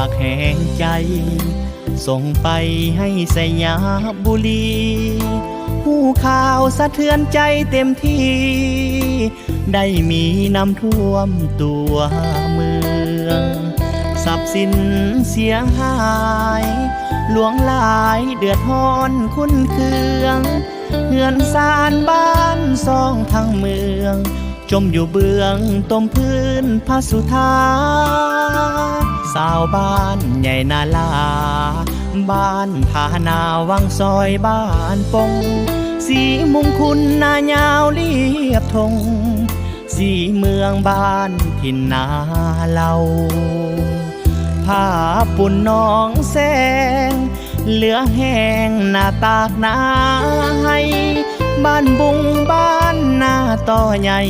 ากแหงใจ ส่งไปให้สยามบุรีหูข่าวสะเทือนใจเต็มที่ ได้มีน้ำท่วมตัวเมืองทรัพย์สินเสียหาย หลวงหลายเดือดร้อนคุ้นเคืองเฮือนซานบ้านซองทั้งเมือง จมอยู่เบื้องต้มพื้นพระสุธา สาวบ้านใหญ่นาลา บ้านผานาวังซอยบ้านปง สีมุงคุณนายาวเรียบทง สีเมืองบ้านทินนาเราผ้าปุ่นน้องแสง เหลือแห้งหน้าตากนาให้บ้านบุงบ้านนาต่อใหญ่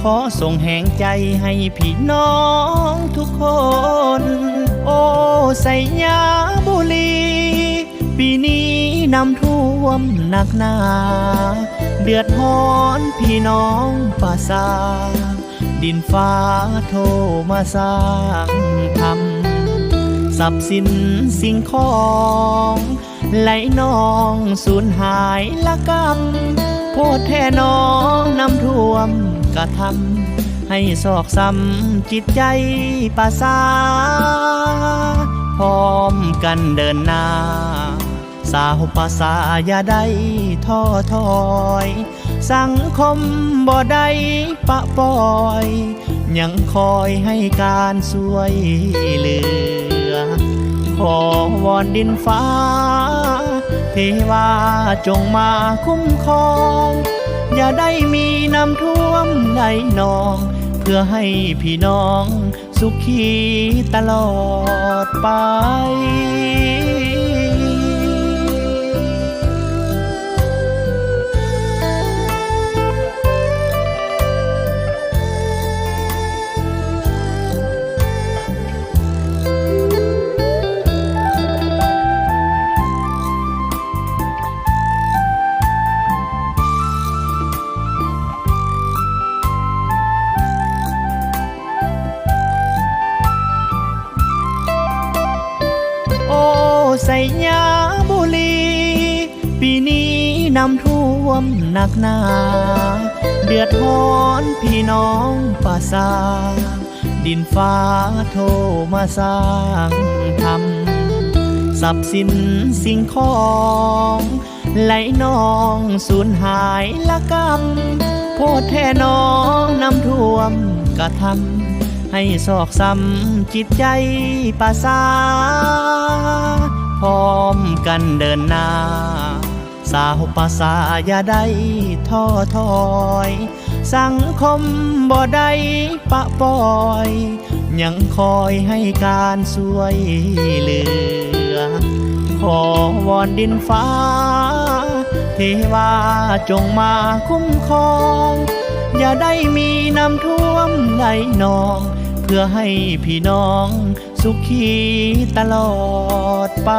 ขอส่งแห่งใจให้พี่น้องทุกคน ใส่ยาบุรี ปีนี้น้ำท่วมหนักหนา เดือดร้อนพี่น้องป่าซาดินฟ้าโทรมาสร้างทำทรัพย์สินสิ่งของไหลนองสูญหายละกำโพดแท่น้องน้ำท่วมกระทำ ให้ซอกซ้ำจิตใจปาซาพร้อมกันเดินหน้า สาวภาษาอย่าได้ท้อถอย สังคมบ่ได้ปะปล่อย ยังคอยให้การช่วยเหลือ ขอวอนดินฟ้า เทวาจงมาคุ้มครอง อย่าได้มีน้ำท่วมไหลนอง พื่อให้พี่น้องสุขีตลอดไป ส่ยาบุรี ปีนี้น้ำท่วมหนักหนา เดือดร้อนพี่น้องป่าซาดินฟ้าโทรมาสร้างทำทรัพย์สินสิ่งของ ไหลนองสูญหายละกำโพดแท่น้องน้ำท่วมกระทำให้ซอกซ้ำจิตใจป่าซา พร้อมกันเดินหน้า สาวป่าซาอย่าได้ท้อถอย สังคมบ่ได้ปะปอย ยังคอยให้การช่วยเหลือ ขอวอนดินฟ้า เทวาจงมาคุ้มครอง อย่าได้มีน้ำท่วมไหลนอง เพื่อให้พี่น้องสุขีตลอดไป